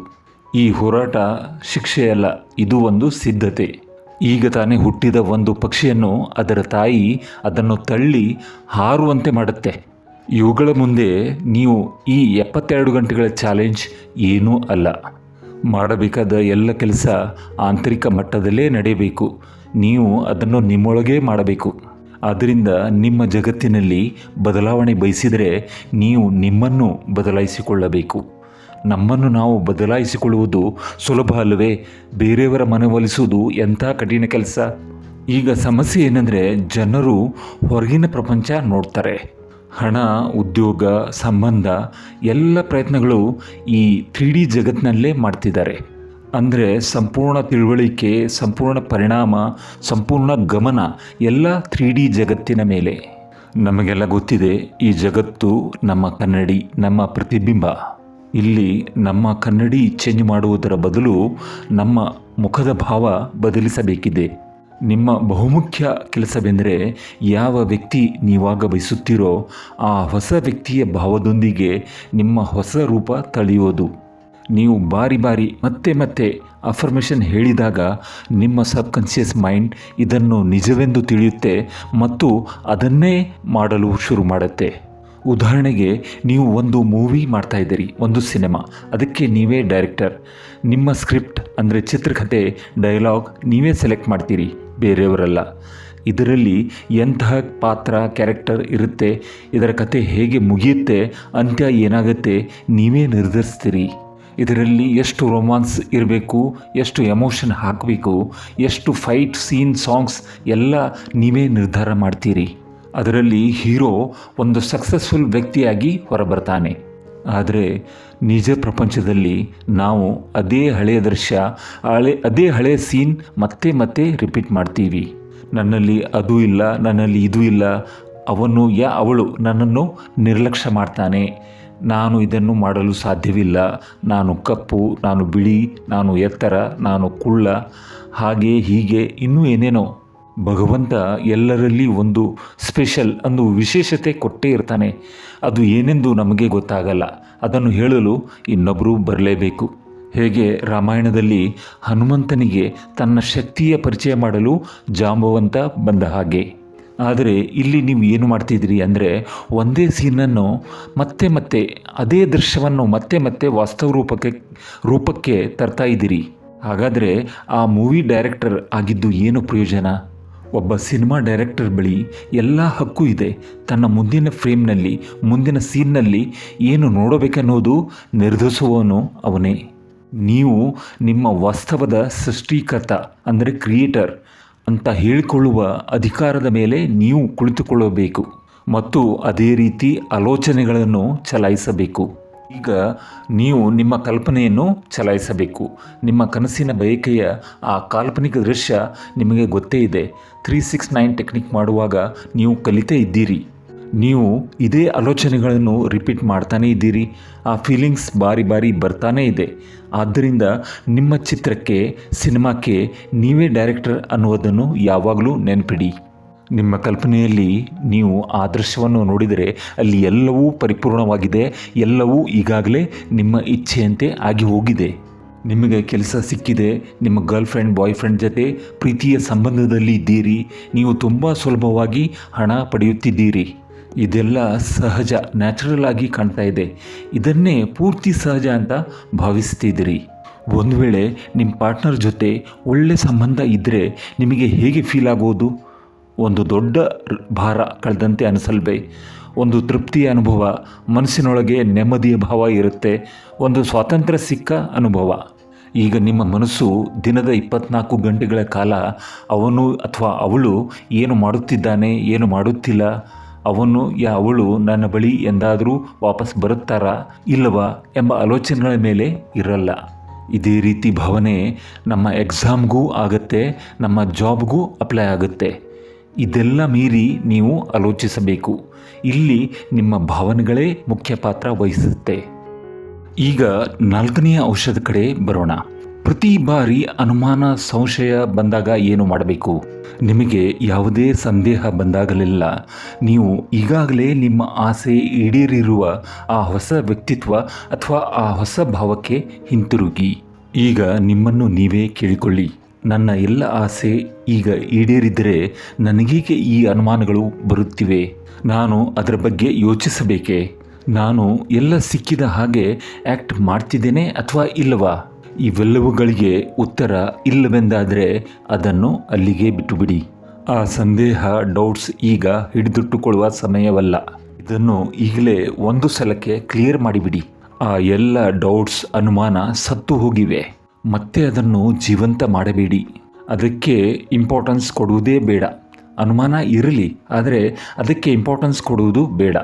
ಈ ಹೋರಾಟ ಶಿಕ್ಷೆಯಲ್ಲ, ಇದು ಒಂದು ಸಿದ್ಧತೆ. ಈಗ ತಾನೇ ಹುಟ್ಟಿದ ಒಂದು ಪಕ್ಷಿಯನ್ನು ಅದರ ತಾಯಿ ಅದನ್ನು ತಳ್ಳಿ ಹಾರುವಂತೆ ಮಾಡುತ್ತೆ. ಇವುಗಳ ಮುಂದೆ ನೀವು ಈ ಎಪ್ಪತ್ತೆರಡು ಗಂಟೆಗಳ ಚಾಲೆಂಜ್ ಏನೂ ಅಲ್ಲ. ಮಾಡಬೇಕಾದ ಎಲ್ಲ ಕೆಲಸ ಆಂತರಿಕ ಮಟ್ಟದಲ್ಲೇ ನಡೆಯಬೇಕು. ನೀವು ಅದನ್ನು ನಿಮ್ಮೊಳಗೇ ಮಾಡಬೇಕು. ಆದ್ದರಿಂದ ನಿಮ್ಮ ಜಗತ್ತಿನಲ್ಲಿ ಬದಲಾವಣೆ ಬಯಸಿದರೆ ನೀವು ನಿಮ್ಮನ್ನು ಬದಲಾಯಿಸಿಕೊಳ್ಳಬೇಕು. ನಮ್ಮನ್ನು ನಾವು ಬದಲಾಯಿಸಿಕೊಳ್ಳುವುದು ಸುಲಭ ಅಲ್ಲವೇ? ಬೇರೆಯವರ ಮನವೊಲಿಸುವುದು ಎಂಥ ಕಠಿಣ ಕೆಲಸ? ಈಗ ಸಮಸ್ಯೆ ಏನಂದರೆ ಜನರು ಹೊರಗಿನ ಪ್ರಪಂಚ ನೋಡ್ತಾರೆ. ಹಣ, ಉದ್ಯೋಗ, ಸಂಬಂಧ ಎಲ್ಲ ಪ್ರಯತ್ನಗಳು ಈ ತ್ರೀ ಡಿ ಜಗತ್ತಿನಲ್ಲೇ ಮಾಡ್ತಿದ್ದಾರೆ. ಅಂದರೆ ಸಂಪೂರ್ಣ ತಿಳುವಳಿಕೆ, ಸಂಪೂರ್ಣ ಪರಿಣಾಮ, ಸಂಪೂರ್ಣ ಗಮನ ಎಲ್ಲ ತ್ರೀ ಡಿ ಜಗತ್ತಿನ ಮೇಲೆ. ನಮಗೆಲ್ಲ ಗೊತ್ತಿದೆ, ಈ ಜಗತ್ತು ನಮ್ಮ ಕನ್ನಡಿ, ನಮ್ಮ ಪ್ರತಿಬಿಂಬ. ಇಲ್ಲಿ ನಮ್ಮ ಕನ್ನಡಿ ಚೇಂಜ್ ಮಾಡುವುದರ ಬದಲು ನಮ್ಮ ಮುಖದ ಭಾವ ಬದಲಿಸಬೇಕಿದೆ. ನಿಮ್ಮ ಬಹುಮುಖ್ಯ ಕೆಲಸವೆಂದರೆ ಯಾವ ವ್ಯಕ್ತಿ ನೀವಾಗ ಬಯಸುತ್ತೀರೋ ಆ ಹೊಸ ವ್ಯಕ್ತಿಯ ಭಾವದೊಂದಿಗೆ ನಿಮ್ಮ ಹೊಸ ರೂಪ ತಳೆಯೋದು ನೀವು ಬಾರಿ ಬಾರಿ ಮತ್ತೆ ಮತ್ತೆ ಅಫರ್ಮೇಷನ್ ಹೇಳಿದಾಗ ನಿಮ್ಮ ಸಬ್ಕಾನ್ಷಿಯಸ್ ಮೈಂಡ್ ಇದನ್ನು ನಿಜವೆಂದು ತಿಳಿಯುತ್ತೆ ಮತ್ತು ಅದನ್ನೇ ಮಾಡಲು ಶುರು ಮಾಡುತ್ತೆ. ಉದಾಹರಣೆಗೆ, ನೀವು ಒಂದು ಮೂವಿ ಮಾಡ್ತಾ ಇದ್ದೀರಿ, ಒಂದು ಸಿನಿಮಾ, ಅದಕ್ಕೆ ನೀವೇ ಡೈರೆಕ್ಟರ್. ನಿಮ್ಮ ಸ್ಕ್ರಿಪ್ಟ್ ಅಂದರೆ ಚಿತ್ರಕಥೆ ಡೈಲಾಗ್ ನೀವೇ ಸೆಲೆಕ್ಟ್ ಮಾಡ್ತೀರಿ. ಬೇರೆಯವರಲ್ಲ. ಇದರಲ್ಲಿ ಎಂತಹ ಪಾತ್ರ ಕ್ಯಾರೆಕ್ಟರ್ ಇರುತ್ತೆ, ಇದರ ಕತೆ ಹೇಗೆ ಮುಗಿಯುತ್ತೆ, ಅಂತ್ಯ ಏನಾಗುತ್ತೆ, ನೀವೇ ನಿರ್ಧರಿಸ್ತೀರಿ. ಇದರಲ್ಲಿ ಎಷ್ಟು ರೊಮ್ಯಾನ್ಸ್ ಇರಬೇಕು, ಎಷ್ಟು ಎಮೋಷನ್ ಹಾಕಬೇಕು, ಎಷ್ಟು ಫೈಟ್ ಸೀನ್ ಸಾಂಗ್ಸ್ ಎಲ್ಲ ನೀವೇ ನಿರ್ಧಾರ ಮಾಡ್ತೀರಿ. ಅದರಲ್ಲಿ ಹೀರೋ ಒಂದು ಸಕ್ಸಸ್ಫುಲ್ ವ್ಯಕ್ತಿಯಾಗಿ ಹೊರಬರ್ತಾನೆ. ಆದರೆ ನಿಜ ಪ್ರಪಂಚದಲ್ಲಿ ನಾವು ಅದೇ ಹಳೆಯ ದೃಶ್ಯ, ಹಳೆ ಅದೇ ಹಳೆಯ ಸೀನ್ ಮತ್ತೆ ಮತ್ತೆ ರಿಪೀಟ್ ಮಾಡ್ತೀವಿ. ನನ್ನಲ್ಲಿ ಅದು ಇಲ್ಲ, ನನ್ನಲ್ಲಿ ಇದು ಇಲ್ಲ, ಅವನು ಯಾ ಅವಳು ನನ್ನನ್ನು ನಿರ್ಲಕ್ಷ್ಯ ಮಾಡ್ತಾನೆ. ನಾನು ಇದನ್ನು ಮಾಡಲು ಸಾಧ್ಯವಿಲ್ಲ. ನಾನು ಕಪ್ಪು, ನಾನು ಬಿಳಿ, ನಾನು ಎತ್ತರ, ನಾನು ಕುಳ್ಳ, ಹಾಗೆ ಹೀಗೆ ಇನ್ನೂ ಏನೇನೋ. ಭಗವಂತ ಎಲ್ಲರಲ್ಲಿ ಒಂದು ಸ್ಪೆಷಲ್ ಒಂದು ವಿಶೇಷತೆ ಕೊಟ್ಟೇ ಇರ್ತಾನೆ. ಅದು ಏನೆಂದು ನಮಗೆ ಗೊತ್ತಾಗಲ್ಲ. ಅದನ್ನು ಹೇಳಲು ಇನ್ನೊಬ್ಬರು ಬರಲೇಬೇಕು. ಹೇಗೆ ರಾಮಾಯಣದಲ್ಲಿ ಹನುಮಂತನಿಗೆ ತನ್ನ ಶಕ್ತಿಯ ಪರಿಚಯ ಮಾಡಲು ಜಾಂಬವಂತ ಬಂದ ಹಾಗೆ. ಆದರೆ ಇಲ್ಲಿ ನೀವು ಏನು ಮಾಡ್ತಿದ್ದೀರಿ ಅಂದರೆ ಒಂದೇ ಸೀನನ್ನು ಮತ್ತೆ ಮತ್ತೆ ಅದೇ ದೃಶ್ಯವನ್ನು ಮತ್ತೆ ಮತ್ತೆ ವಾಸ್ತವ ರೂಪಕ್ಕೆ ರೂಪಕ್ಕೆ ತರ್ತಾ ಇದ್ದೀರಿ. ಹಾಗಾದರೆ ಆ ಮೂವಿ ಡೈರೆಕ್ಟರ್ ಆಗಿದ್ದು ಏನು ಪ್ರಯೋಜನ? ಒಬ್ಬ ಸಿನಿಮಾ ಡೈರೆಕ್ಟರ್ ಬಳಿ ಎಲ್ಲ ಹಕ್ಕು ಇದೆ. ತನ್ನ ಮುಂದಿನ ಫ್ರೇಮ್ನಲ್ಲಿ, ಮುಂದಿನ ಸೀನ್ನಲ್ಲಿ ಏನು ನೋಡಬೇಕನ್ನೋದು ನಿರ್ಧರಿಸುವವನು ಅವನೇ. ನೀವು ನಿಮ್ಮ ವಾಸ್ತವದ ಸೃಷ್ಟಿಕರ್ತ, ಅಂದರೆ ಕ್ರಿಯೇಟರ್ ಅಂತ ಹೇಳಿಕೊಳ್ಳುವ ಅಧಿಕಾರದ ಮೇಲೆ ನೀವು ಕುಳಿತುಕೊಳ್ಳಬೇಕು ಮತ್ತು ಅದೇ ರೀತಿ ಆಲೋಚನೆಗಳನ್ನು ಚಲಾಯಿಸಬೇಕು. ಈಗ ನೀವು ನಿಮ್ಮ ಕಲ್ಪನೆಯನ್ನು ಚಲಾಯಿಸಬೇಕು. ನಿಮ್ಮ ಕನಸಿನ ಬಯಕೆಯ ಆ ಕಾಲ್ಪನಿಕ ದೃಶ್ಯ ನಿಮಗೆ ಗೊತ್ತೇ ಇದೆ. ತ್ರೀ ಸಿಕ್ಸ್ ನೈನ್ ಟೆಕ್ನಿಕ್ ಮಾಡುವಾಗ ನೀವು ಕಲಿತೇ ಇದ್ದೀರಿ. ನೀವು ಇದೇ ಆಲೋಚನೆಗಳನ್ನು ರಿಪೀಟ್ ಮಾಡ್ತಾನೇ ಇದ್ದೀರಿ. ಆ ಫೀಲಿಂಗ್ಸ್ ಬಾರಿ ಬಾರಿ ಬರ್ತಾನೇ ಇದೆ. ಆದ್ದರಿಂದ ನಿಮ್ಮ ಚಿತ್ರಕ್ಕೆ, ಸಿನಿಮಾಕ್ಕೆ ನೀವೇ ಡೈರೆಕ್ಟರ್ ಅನ್ನುವುದನ್ನು ಯಾವಾಗಲೂ ನೆನಪಿಡಿ. ನಿಮ್ಮ ಕಲ್ಪನೆಯಲ್ಲಿ ನೀವು ಆ ದೃಶ್ಯವನ್ನು ನೋಡಿದರೆ ಅಲ್ಲಿ ಎಲ್ಲವೂ ಪರಿಪೂರ್ಣವಾಗಿದೆ, ಎಲ್ಲವೂ ಈಗಾಗಲೇ ನಿಮ್ಮ ಇಚ್ಛೆಯಂತೆ ಆಗಿ ಹೋಗಿದೆ. ನಿಮಗೆ ಕೆಲಸ ಸಿಕ್ಕಿದೆ, ನಿಮ್ಮ ಗರ್ಲ್ಫ್ರೆಂಡ್ ಬಾಯ್ ಫ್ರೆಂಡ್ ಜೊತೆ ಪ್ರೀತಿಯ ಸಂಬಂಧದಲ್ಲಿ ಇದ್ದೀರಿ, ನೀವು ತುಂಬ ಸುಲಭವಾಗಿ ಹಣ ಪಡೆಯುತ್ತಿದ್ದೀರಿ. ಇದೆಲ್ಲ ಸಹಜ, ನ್ಯಾಚುರಲ್ ಆಗಿ ಕಾಣ್ತಾ ಇದೆ. ಇದನ್ನೇ ಪೂರ್ತಿ ಸಹಜ ಅಂತ ಭಾವಿಸ್ತಿದ್ದೀರಿ ಒಂದು ವೇಳೆ ನಿಮ್ಮ ಪಾರ್ಟ್ನರ್ ಜೊತೆ ಒಳ್ಳೆ ಸಂಬಂಧ ಇದ್ದರೆ ನಿಮಗೆ ಹೇಗೆ ಫೀಲ್ ಆಗೋದು? ಒಂದು ದೊಡ್ಡ ಭಾರ ಕಳೆದಂತೆ ಅನಿಸಲ್ವೇ? ಒಂದು ತೃಪ್ತಿಯ ಅನುಭವ, ಮನಸ್ಸಿನೊಳಗೆ ನೆಮ್ಮದಿಯ ಭಾವ ಇರುತ್ತೆ. ಒಂದು ಸ್ವಾತಂತ್ರ್ಯ ಸಿಕ್ಕ ಅನುಭವ. ಈಗ ನಿಮ್ಮ ಮನಸ್ಸು ದಿನದ ಇಪ್ಪತ್ನಾಲ್ಕು ಗಂಟೆಗಳ ಕಾಲ ಅವನು ಅಥವಾ ಅವಳು ಏನು ಮಾಡುತ್ತಿದ್ದಾನೆ, ಏನು ಮಾಡುತ್ತಿಲ್ಲ, ಅವನು ಯಾ ಅವಳು ನನ್ನ ಬಳಿ ಎಂದಾದರೂ ವಾಪಸ್ ಬರುತ್ತಾರಾ ಇಲ್ಲವಾ ಎಂಬ ಆಲೋಚನೆಗಳ ಮೇಲೆ ಇರಲ್ಲ. ಇದೇ ರೀತಿ ಭಾವನೆ ನಮ್ಮ ಎಕ್ಸಾಮ್ಗೂ ಆಗುತ್ತೆ, ನಮ್ಮ ಜಾಬ್ಗೂ ಅಪ್ಲೈ ಆಗುತ್ತೆ. ಇದೆಲ್ಲ ಮೀರಿ ನೀವು ಆಲೋಚಿಸಬೇಕು. ಇಲ್ಲಿ ನಿಮ್ಮ ಭಾವನೆಗಳೇ ಮುಖ್ಯ ಪಾತ್ರ ವಹಿಸುತ್ತೆ. ಈಗ ನಾಲ್ಕನೆಯ ಔಷಧ ಕಡೆ ಬರೋಣ. ಪ್ರತಿ ಬಾರಿ ಅನುಮಾನ, ಸಂಶಯ ಬಂದಾಗ ಏನು ಮಾಡಬೇಕು? ನಿಮಗೆ ಯಾವುದೇ ಸಂದೇಹ ಬಂದಾಗಲೆಲ್ಲ. ನೀವು ಈಗಾಗಲೇ ನಿಮ್ಮ ಆಸೆ ಈಡೇರಿರುವ ಆ ಹೊಸ ವ್ಯಕ್ತಿತ್ವ ಅಥವಾ ಆ ಹೊಸ ಭಾವಕ್ಕೆ ಹಿಂತಿರುಗಿ. ಈಗ ನಿಮ್ಮನ್ನು ನೀವೇ ಕೇಳಿಕೊಳ್ಳಿ. ನನ್ನ ಎಲ್ಲ ಆಸೆ ಈಗ ಈಡೇರಿದರೆ ನನಗೇಕೆ ಈ ಅನುಮಾನಗಳು ಬರುತ್ತಿವೆ. ನಾನು ಅದರ ಬಗ್ಗೆ ಯೋಚಿಸಬೇಕೆ? ನಾನು ಎಲ್ಲ ಸಿಕ್ಕಿದ ಹಾಗೆ ಆ್ಯಕ್ಟ್ ಮಾಡ್ತಿದ್ದೇನೆ ಅಥವಾ ಇಲ್ಲವಾ? ಇವೆಲ್ಲವುಗಳಿಗೆ ಉತ್ತರ ಇಲ್ಲವೆಂದಾದರೆ ಅದನ್ನು ಅಲ್ಲಿಗೆ ಬಿಟ್ಟುಬಿಡಿ. ಆ ಸಂದೇಹ, ಡೌಟ್ಸ್ ಈಗ ಹಿಡಿದಿಟ್ಟುಕೊಳ್ಳುವ ಸಮಯವಲ್ಲ. ಇದನ್ನು ಈಗಲೇ ಒಂದು ಸಲಕ್ಕೆ ಕ್ಲಿಯರ್ ಮಾಡಿಬಿಡಿ. ಆ ಎಲ್ಲ ಡೌಟ್ಸ್, ಅನುಮಾನ ಸತ್ತು ಹೋಗಿವೆ. ಮತ್ತೆ ಅದನ್ನು ಜೀವಂತ ಮಾಡಬೇಡಿ. ಅದಕ್ಕೆ ಇಂಪಾರ್ಟೆನ್ಸ್ ಕೊಡುವುದೇ ಬೇಡ. ಅನುಮಾನ ಇರಲಿ, ಆದರೆ ಅದಕ್ಕೆ ಇಂಪಾರ್ಟೆನ್ಸ್ ಕೊಡುವುದು ಬೇಡ.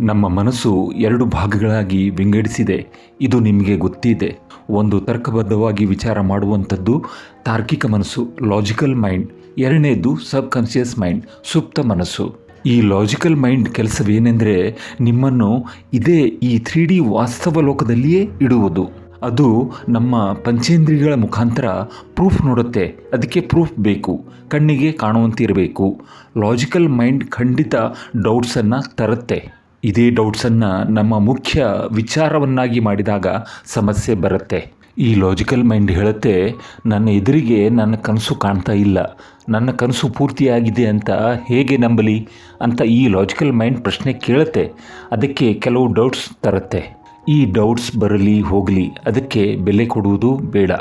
ನಮ್ಮ ಮನಸ್ಸು ಎರಡು ಭಾಗಗಳಾಗಿ ವಿಂಗಡಿಸಿದೆ. ಇದು ನಿಮಗೆ ಗೊತ್ತಿದೆ. ಒಂದು ತರ್ಕಬದ್ಧವಾಗಿ ವಿಚಾರ ಮಾಡುವಂಥದ್ದು ತಾರ್ಕಿಕ ಮನಸ್ಸು ಲಾಜಿಕಲ್ ಮೈಂಡ್ ಎರಡನೇದು ಸಬ್ ಕಾನ್ಷಿಯಸ್ ಮೈಂಡ್ ಸುಪ್ತ ಮನಸ್ಸು. ಈ ಲಾಜಿಕಲ್ ಮೈಂಡ್ ಕೆಲಸವೇನೆಂದರೆ ನಿಮ್ಮನ್ನು ಇದೇ ಈ ತ್ರೀ ಡಿ ವಾಸ್ತವ ಲೋಕದಲ್ಲಿಯೇ ಇಡುವುದು. ಅದು ನಮ್ಮ ಪಂಚೇಂದ್ರಿಯಗಳ ಮುಖಾಂತರ ಪ್ರೂಫ್ ನೋಡುತ್ತೆ. ಅದಕ್ಕೆ ಪ್ರೂಫ್ ಬೇಕು. ಕಣ್ಣಿಗೆ ಕಾಣುವಂತಿರಬೇಕು ಲಾಜಿಕಲ್ ಮೈಂಡ್ ಖಂಡಿತ ಡೌಟ್ಸನ್ನು ತರುತ್ತೆ. ಇದೇ ಡೌಟ್ಸನ್ನು ನಮ್ಮ ಮುಖ್ಯ ವಿಚಾರವನ್ನಾಗಿ ಮಾಡಿದಾಗ ಸಮಸ್ಯೆ ಬರುತ್ತೆ. ಈ ಲಾಜಿಕಲ್ ಮೈಂಡ್ ಹೇಳುತ್ತೆ, ನನ್ನ ಎದುರಿಗೆ ನನ್ನ ಕನಸು ಕಾಣ್ತಾ ಇಲ್ಲ. ನನ್ನ ಕನಸು ಪೂರ್ತಿಯಾಗಿದೆ ಅಂತ ಹೇಗೆ ನಂಬಲಿ? ಅಂತ ಈ ಲಾಜಿಕಲ್ ಮೈಂಡ್ ಪ್ರಶ್ನೆ ಕೇಳುತ್ತೆ. ಅದಕ್ಕೆ ಕೆಲವು ಡೌಟ್ಸ್ ತರುತ್ತೆ. ಈ ಡೌಟ್ಸ್ ಬರಲಿ, ಹೋಗಲಿ, ಅದಕ್ಕೆ ಬೆಲೆ ಕೊಡುವುದು ಬೇಡ.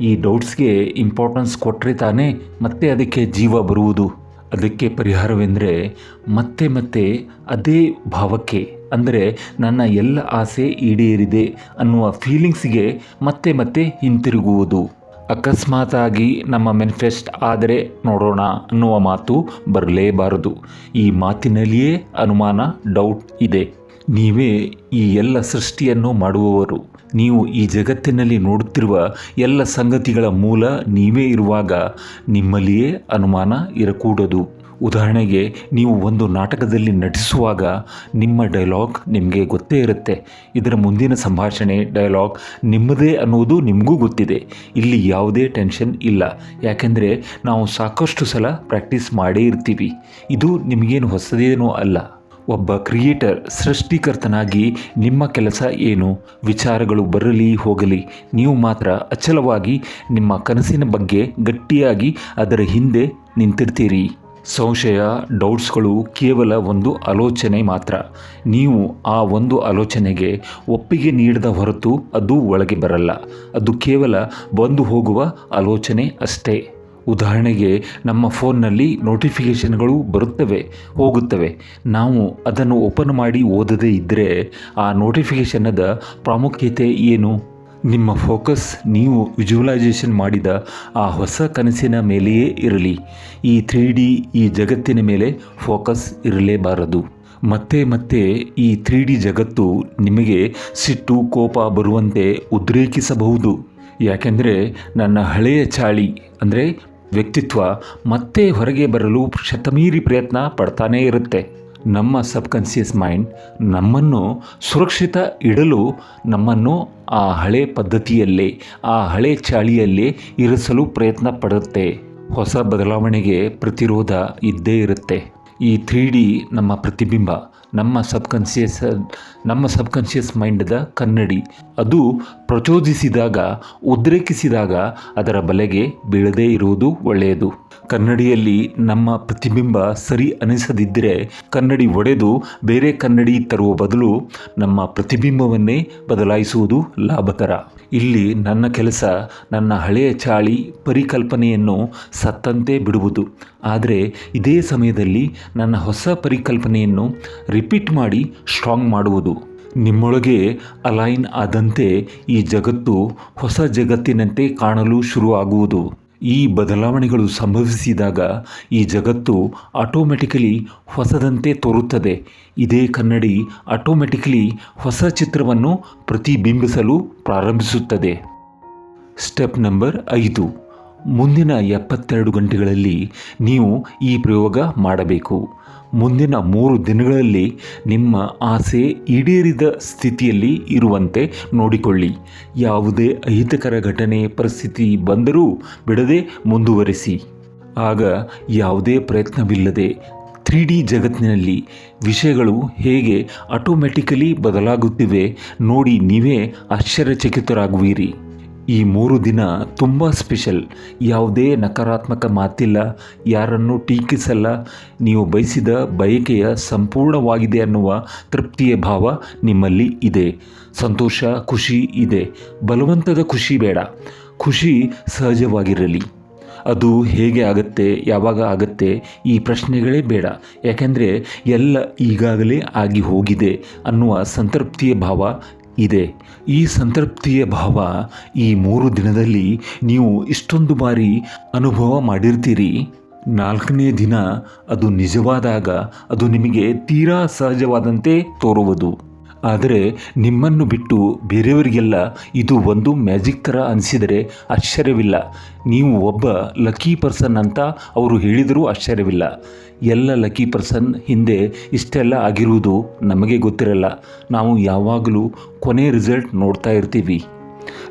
ಈ ಡೌಟ್ಸ್ಗೆ ಇಂಪಾರ್ಟೆನ್ಸ್ ಕೊಟ್ಟರೆ ತಾನೇ ಮತ್ತೆ ಅದಕ್ಕೆ ಜೀವ ಬರುವುದು. ಅದಕ್ಕೆ ಪರಿಹಾರವೆಂದರೆ ಮತ್ತೆ ಮತ್ತೆ ಅದೇ ಭಾವಕ್ಕೆ, ಅಂದರೆ ನನ್ನ ಎಲ್ಲ ಆಸೆ ಈಡೇರಿದೆ ಅನ್ನುವ ಫೀಲಿಂಗ್ಸ್ಗೆ ಮತ್ತೆ ಮತ್ತೆ ಹಿಂತಿರುಗುವುದು. ಅಕಸ್ಮಾತಾಗಿ ನಮ್ಮ ಮೆನಿಫೆಸ್ಟ್ ಆದರೆ ನೋಡೋಣ ಅನ್ನುವ ಮಾತು ಬರಲೇಬಾರದು. ಈ ಮಾತಿನಲ್ಲಿಯೇ ಅನುಮಾನ ಡೌಟ್ ಇದೆ. ನೀವೇ ಈ ಎಲ್ಲ ಸೃಷ್ಟಿಯನ್ನು ಮಾಡುವವರು. ನೀವು ಈ ಜಗತ್ತಿನಲ್ಲಿ ನೋಡುತ್ತಿರುವ ಎಲ್ಲ ಸಂಗತಿಗಳ ಮೂಲ ನೀವೇ ಇರುವಾಗ ನಿಮ್ಮಲ್ಲಿಯೇ ಅನುಮಾನ ಇರಕೂಡದು. ಉದಾಹರಣೆಗೆ, ನೀವು ಒಂದು ನಾಟಕದಲ್ಲಿ ನಟಿಸುವಾಗ ನಿಮ್ಮ ಡೈಲಾಗ್ ನಿಮಗೆ ಗೊತ್ತೇ ಇರುತ್ತೆ. ಇದರ ಮುಂದಿನ ಸಂಭಾಷಣೆ ಡೈಲಾಗ್ ನಿಮ್ಮದೇ ಅನ್ನೋದು ನಿಮಗೂ ಗೊತ್ತಿದೆ. ಇಲ್ಲಿ ಯಾವುದೇ ಟೆನ್ಷನ್ ಇಲ್ಲ. ಯಾಕೆಂದರೆ ನಾವು ಸಾಕಷ್ಟು ಸಲ ಪ್ರಾಕ್ಟೀಸ್ ಮಾಡೇ ಇರ್ತೀವಿ. ಇದು ನಿಮಗೇನು ಹೊಸದೇನೂ ಅಲ್ಲ. ಒಬ್ಬ ಕ್ರಿಯೇಟರ್ ಸೃಷ್ಟಿಕರ್ತನಾಗಿ ನಿಮ್ಮ ಕೆಲಸ ಏನು? ವಿಚಾರಗಳು ಬರಲಿ ಹೋಗಲಿ, ನೀವು ಮಾತ್ರ ಅಚಲವಾಗಿ ನಿಮ್ಮ ಕನಸಿನ ಬಗ್ಗೆ ಗಟ್ಟಿಯಾಗಿ ಅದರ ಹಿಂದೆ ನಿಂತಿರ್ತೀರಿ. ಸಂಶಯ, ಡೌಟ್ಸ್ಗಳು ಕೇವಲ ಒಂದು ಆಲೋಚನೆ ಮಾತ್ರ. ನೀವು ಆ ಒಂದು ಆಲೋಚನೆಗೆ ಒಪ್ಪಿಗೆ ನೀಡದ ಹೊರತು ಅದು ಒಳಗೆ ಬರಲ್ಲ. ಅದು ಕೇವಲ ಬಂದು ಹೋಗುವ ಆಲೋಚನೆ ಅಷ್ಟೇ. ಉದಾಹರಣೆಗೆ ನಮ್ಮ ಫೋನ್ನಲ್ಲಿ ನೋಟಿಫಿಕೇಷನ್ಗಳು ಬರುತ್ತವೆ, ಹೋಗುತ್ತವೆ. ನಾವು ಅದನ್ನು ಓಪನ್ ಮಾಡಿ ಓದದೇ ಇದ್ದರೆ ಆ ನೋಟಿಫಿಕೇಷನ್ನದ ಪ್ರಾಮುಖ್ಯತೆ ಏನು? ನಿಮ್ಮ ಫೋಕಸ್, ನೀವು ವಿಜುವಲೈಸೇಷನ್ ಮಾಡಿದ ಆ ಹೊಸ ಕನಸಿನ ಮೇಲೆಯೇ ಇರಲಿ. ಈ ತ್ರೀ ಡಿ ಈ ಜಗತ್ತಿನ ಮೇಲೆ ಫೋಕಸ್ ಇರಲೇಬಾರದು. ಮತ್ತೆ ಮತ್ತೆ ಈ ತ್ರೀ ಡಿ ಜಗತ್ತು ನಿಮಗೆ ಸಿಟ್ಟು, ಕೋಪ ಬರುವಂತೆ ಉದ್ರೇಕಿಸಬಹುದು. ಯಾಕೆಂದರೆ ನನ್ನ ಹಳೆಯ ಚಾಳಿ, ಅಂದರೆ ವ್ಯಕ್ತಿತ್ವ ಮತ್ತೆ ಹೊರಗೆ ಬರಲು ಶತಮೀರಿ ಪ್ರಯತ್ನ ಪಡ್ತಾನೇ ಇರುತ್ತೆ. ನಮ್ಮ ಸಬ್ಕಾನ್ಷಿಯಸ್ ಮೈಂಡ್ ನಮ್ಮನ್ನು ಸುರಕ್ಷಿತ ಇಡಲು ನಮ್ಮನ್ನು ಆ ಹಳೆ ಪದ್ಧತಿಯಲ್ಲೇ, ಆ ಹಳೆ ಚಾಳಿಯಲ್ಲೇ ಇರಿಸಲು ಪ್ರಯತ್ನ ಪಡುತ್ತೆ. ಹೊಸ ಬದಲಾವಣೆಗೆ ಪ್ರತಿರೋಧ ಇದ್ದೇ ಇರುತ್ತೆ. ಈ ತ್ರೀ ಡಿ ನಮ್ಮ ಪ್ರತಿಬಿಂಬ ನಮ್ಮ ಸಬ್ಕಾನ್ಷಿಯಸ್ ನಮ್ಮ ಸಬ್ಕಾನ್ಷಿಯಸ್ ಮೈಂಡ್ದ ಕನ್ನಡಿ. ಅದು ಪ್ರಚೋದಿಸಿದಾಗ, ಉದ್ರೇಕಿಸಿದಾಗ ಅದರ ಬಲೆಗೆ ಬೀಳದೇ ಇರುವುದು ಒಳ್ಳೆಯದು. ಕನ್ನಡಿಯಲ್ಲಿ ನಮ್ಮ ಪ್ರತಿಬಿಂಬ ಸರಿ ಅನಿಸದಿದ್ದರೆ ಕನ್ನಡಿ ಒಡೆದು ಬೇರೆ ಕನ್ನಡಿ ತರುವ ಬದಲು ನಮ್ಮ ಪ್ರತಿಬಿಂಬವನ್ನೇ ಬದಲಾಯಿಸುವುದು ಲಾಭಕರ. ಇಲ್ಲಿ ನನ್ನ ಕೆಲಸ ನನ್ನ ಹಳೆಯ ಚಾಳಿ ಪರಿಕಲ್ಪನೆಯನ್ನು ಸತ್ತಂತೆ ಬಿಡುವುದು. ಆದರೆ ಇದೇ ಸಮಯದಲ್ಲಿ ನನ್ನ ಹೊಸ ಪರಿಕಲ್ಪನೆಯನ್ನು ರಿಪೀಟ್ ಮಾಡಿ ಸ್ಟ್ರಾಂಗ್ ಮಾಡುವುದು. ನಿಮ್ಮೊಳಗೆ ಅಲೈನ್ ಆದಂತೆ ಈ ಜಗತ್ತು ಹೊಸ ಜಗತ್ತಿನಂತೆ ಕಾಣಲು ಶುರುವಾಗುವುದು. ಈ ಬದಲಾವಣೆಗಳು ಸಂಭವಿಸಿದಾಗ ಈ ಜಗತ್ತು ಆಟೋಮೆಟಿಕಲಿ ಹೊಸದಂತೆ ತೋರುತ್ತದೆ. ಇದೇ ಕನ್ನಡಿ ಆಟೋಮೆಟಿಕಲಿ ಹೊಸ ಚಿತ್ರವನ್ನು ಪ್ರತಿಬಿಂಬಿಸಲು ಪ್ರಾರಂಭಿಸುತ್ತದೆ. ಸ್ಟೆಪ್ ನಂಬರ್ ಐದು. ಮುಂದಿನ ಎಪ್ಪತ್ತೆರಡು ಗಂಟೆಗಳಲ್ಲಿ ನೀವು ಈ ಪ್ರಯೋಗ ಮಾಡಬೇಕು. ಮುಂದಿನ ಮೂರು ದಿನಗಳಲ್ಲಿ ನಿಮ್ಮ ಆಸೆ ಈಡೇರಿದ ಸ್ಥಿತಿಯಲ್ಲಿ ಇರುವಂತೆ ನೋಡಿಕೊಳ್ಳಿ. ಯಾವುದೇ ಅಹಿತಕರ ಘಟನೆ ಪರಿಸ್ಥಿತಿ ಬಂದರೂ ಬಿಡದೆ ಮುಂದುವರಿಸಿ. ಆಗ ಯಾವುದೇ ಪ್ರಯತ್ನವಿಲ್ಲದೆ ತ್ರೀ ಡಿ ಜಗತ್ತಿನಲ್ಲಿ ವಿಷಯಗಳು ಹೇಗೆ ಆಟೋಮ್ಯಾಟಿಕಲಿ ಬದಲಾಗುತ್ತಿವೆ ನೋಡಿ ನೀವೇ ಆಶ್ಚರ್ಯಚಕಿತರಾಗುವಿರಿ. ಈ ಮೂರು ದಿನ ತುಂಬ ಸ್ಪೆಷಲ್. ಯಾವುದೇ ನಕಾರಾತ್ಮಕ ಮಾತಿಲ್ಲ, ಯಾರನ್ನು ಟೀಕಿಸಲ್ಲ, ನೀವು ಬಯಸಿದ ಬಯಕೆಯ ಸಂಪೂರ್ಣವಾಗಿದೆ ಅನ್ನುವ ತೃಪ್ತಿಯ ಭಾವ ನಿಮ್ಮಲ್ಲಿ ಇದೆ. ಸಂತೋಷ, ಖುಷಿ ಇದೆ. ಬಲವಂತದ ಖುಷಿ ಬೇಡ. ಖುಷಿ ಸಹಜವಾಗಿರಲಿ. ಅದು ಹೇಗೆ ಆಗುತ್ತೆ, ಯಾವಾಗ ಆಗುತ್ತೆ, ಈ ಪ್ರಶ್ನೆಗಳೇ ಬೇಡ. ಯಾಕೆಂದರೆ ಎಲ್ಲ ಈಗಾಗಲೇ ಆಗಿ ಹೋಗಿದೆ ಅನ್ನುವ ಸಂತೃಪ್ತಿಯ ಭಾವ ಇದೆ. ಈ ಸಂತೃಪ್ತಿಯ ಭಾವ ಈ ಮೂರು ದಿನದಲ್ಲಿ ನೀವು ಇಷ್ಟೊಂದು ಬಾರಿ ಅನುಭವ ಮಾಡಿರ್ತೀರಿ. ನಾಲ್ಕನೇ ದಿನ ಅದು ನಿಜವಾದಾಗ ಅದು ನಿಮಗೆ ತೀರಾ ಸಹಜವಾದಂತೆ ತೋರುವುದು. ಆದರೆ ನಿಮ್ಮನ್ನು ಬಿಟ್ಟು ಬೇರೆಯವರಿಗೆಲ್ಲ ಇದು ಒಂದು ಮ್ಯಾಜಿಕ್ ಥರ ಅನಿಸಿದರೆ ಆಶ್ಚರ್ಯವಿಲ್ಲ. ನೀವು ಒಬ್ಬ ಲಕ್ಕಿ ಪರ್ಸನ್ ಅಂತ ಅವರು ಹೇಳಿದರೂ ಆಶ್ಚರ್ಯವಿಲ್ಲ. ಎಲ್ಲ ಲಕ್ಕಿ ಪರ್ಸನ್ ಹಿಂದೆ ಇಷ್ಟೆಲ್ಲ ಆಗಿರುವುದು ನಮಗೆ ಗೊತ್ತಿರಲ್ಲ. ನಾವು ಯಾವಾಗಲೂ ಕೊನೆ ರಿಸಲ್ಟ್ ನೋಡ್ತಾ ಇರ್ತೀವಿ.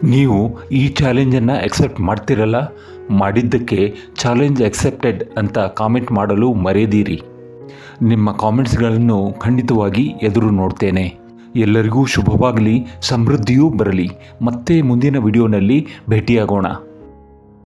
ನೀವು ಈ ಚಾಲೆಂಜನ್ನು ಎಕ್ಸೆಪ್ಟ್ ಮಾಡ್ತಿರಲ್ಲ? ಮಾಡಿದ್ದಕ್ಕೆ ಚಾಲೆಂಜ್ ಎಕ್ಸೆಪ್ಟೆಡ್ ಅಂತ ಕಾಮೆಂಟ್ ಮಾಡಲು ಮರೆಯದಿರಿ. ನಿಮ್ಮ ಕಾಮೆಂಟ್ಸ್ಗಳನ್ನು ಖಂಡಿತವಾಗಿ ಎದುರು ನೋಡ್ತೇನೆ. ಎಲ್ಲರಿಗೂ ಶುಭವಾಗಲಿ ಸಮೃದ್ಧಿಯೂ ಬರಲಿ. ಮತ್ತೆ ಮುಂದಿನ ವಿಡಿಯೋನಲ್ಲಿ ಭೇಟಿಯಾಗೋಣ.